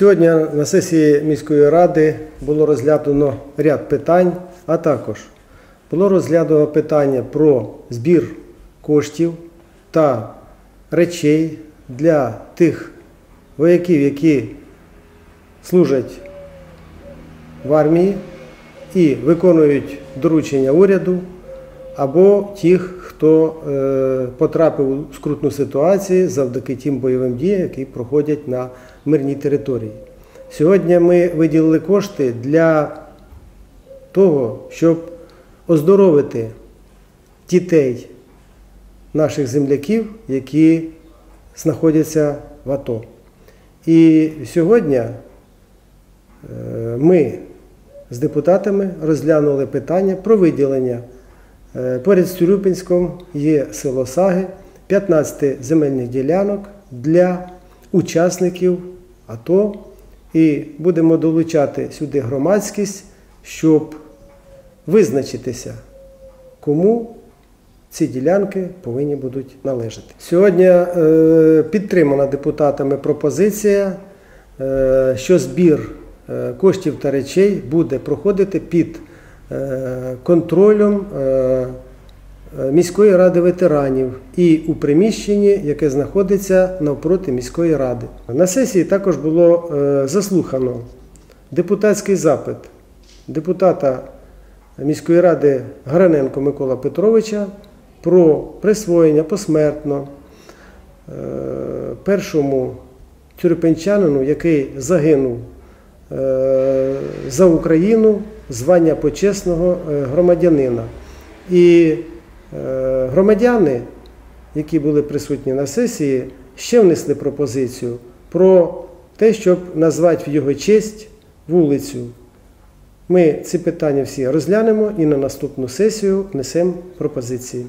Сьогодні на сесії міської ради було розглянуто ряд питань, а також було розглянуто питання про збір коштів та речей для тих вояків, які служать в армії і виконують доручення уряду, або тих, хто е, потрапив у скрутну ситуацію завдяки тим бойовим діям, які проходять на мирній території. Сьогодні ми виділили кошти для того, щоб оздоровити дітей наших земляків, які знаходяться в АТО. І сьогодні е, ми з депутатами розглянули питання про виділення. Е, Поряд з Тюрюпинськом є село Саги, 15 земельних ділянок для учасників АТО. І будемо долучати сюди громадськість, щоб визначитися, кому ці ділянки повинні будуть належати. Сьогодні е, підтримана депутатами пропозиція, е, що збір е, коштів та речей буде проходити під контролем міської ради ветеранів і у приміщенні, яке знаходиться навпроти міської ради. На сесії також було е, заслухано депутатський запит депутата міської ради Граненко Микола Петровича про присвоєння посмертно е, першому тюрпенчанину, який загинув е, за Україну звання почесного е, громадянина. І е, громадяни, які були присутні на сесії, ще внесли пропозицію про те, щоб назвати в його честь вулицю. Ми ці питання всі розглянемо і на наступну сесію внесемо пропозиції.